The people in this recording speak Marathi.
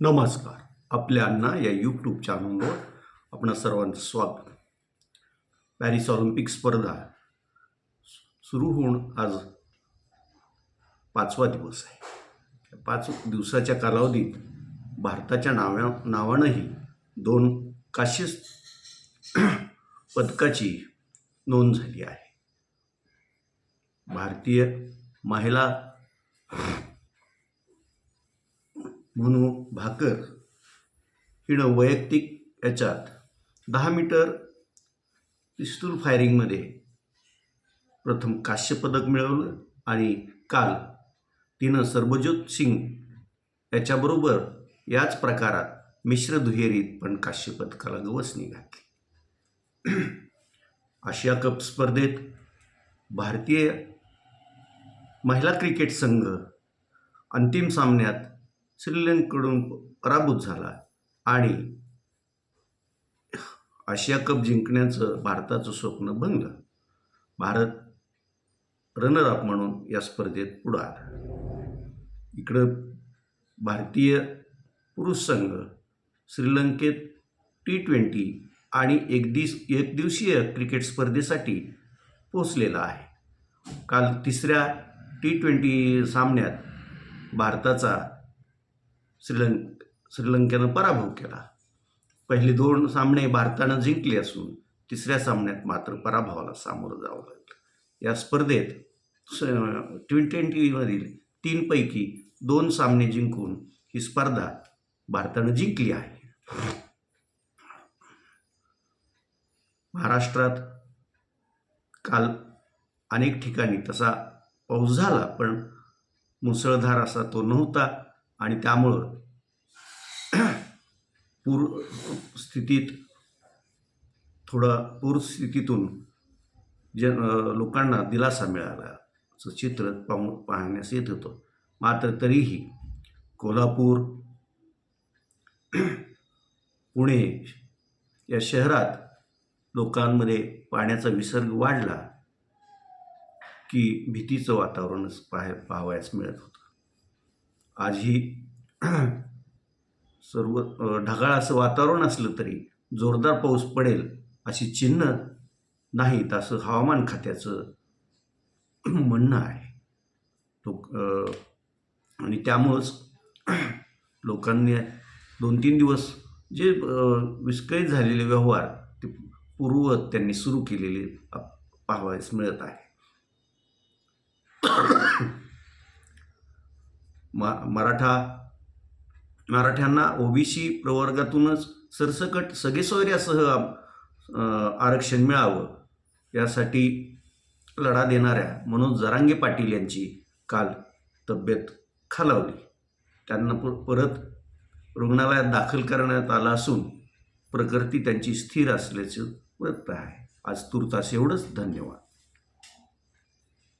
नमस्कार. आपल्या अण्णा या यूट्यूब चॅनलवर आपणा सर्वांचं स्वागत. पॅरिस ऑलिम्पिक स्पर्धा सुरू होऊन आज पाचवा दिवस आहे. पाच दिवसाच्या कालावधीत भारताच्या नाव्या नावानंही दोन काश्य पदकाची नोंद झाली आहे. भारतीय महिला म्हणू भाकर. हिनं वैयक्तिक याच्यात दहा मीटर पिस्तूल फायरिंगमध्ये प्रथम काश्य पदक मिळवलं आणि काल तिनं सर्वज्योत सिंग याच्याबरोबर याच प्रकारात मिश्र दुहेरीत पण काश्यपदकाला गवसणी घातली. आशिया कप स्पर्धेत भारतीय महिला क्रिकेट संघ अंतिम सामन्यात श्रीलंकेकडून पराभूत झाला आणि आशिया कप जिंकण्याचं भारताचं स्वप्न भंगलं भारत रनर अप म्हणून या स्पर्धेत पुढं आला. इकडं भारतीय पुरुष संघ श्रीलंकेत टी ट्वेंटी आणि एक दिस एक दिवसीय क्रिकेट स्पर्धेसाठी पोचलेला आहे. काल तिसऱ्या टी ट्वेंटी सामन्यात भारताचा श्रीलंक श्रीलंकेनं पराभव केला. पहिले दोन सामने भारतानं जिंकले असून तिसऱ्या सामन्यात मात्र पराभवाला सामोरं जावं लागलं. या स्पर्धेत ट्वेंटी ट्वेंटीमधील तीनपैकी दोन सामने जिंकून ही स्पर्धा भारतानं जिंकली आहे. महाराष्ट्रात काल अनेक ठिकाणी तसा पाऊस झाला पण मुसळधार असा तो नव्हता. आणि त्यामुळं पूर स्थितीत थोडं पूरस्थितीतून जन लोकांना दिलासा मिळाला असं चित्र पाहू पाहण्यास येत होतं. मात्र तरीही कोल्हापूर पुणे या शहरात लोकांमध्ये पाण्याचा विसर्ग वाढला की भीतीचं वातावरणच पाह पाहावयास मिळत होतं. आजही सर्व ढगाळ असं वातावरण असलं तरी जोरदार पाऊस पडेल अशी चिन्ह नाहीत असं हवामान खात्याचं म्हणणं आहे. लोक आणि त्यामुळंच लोकांनी दोन तीन दिवस जे विस्कळीत झालेले व्यवहार ते पूर्ववत त्यांनी सुरू केलेले पाहावयास मिळत आहे. मा मराठा मराठ्यांना ओबीसी प्रवर्गातूनच सरसकट सगेसोयऱ्यासह आरक्षण मिळावं यासाठी लढा देणाऱ्या मनोज जरांगे पाटील यांची काल तब्येत खालावली. त्यांना प परत रुग्णालयात दाखल करण्यात आलं असून प्रकृती त्यांची स्थिर असल्याचं वृत्त आहे. आज तुर्तास एवढंच. धन्यवाद.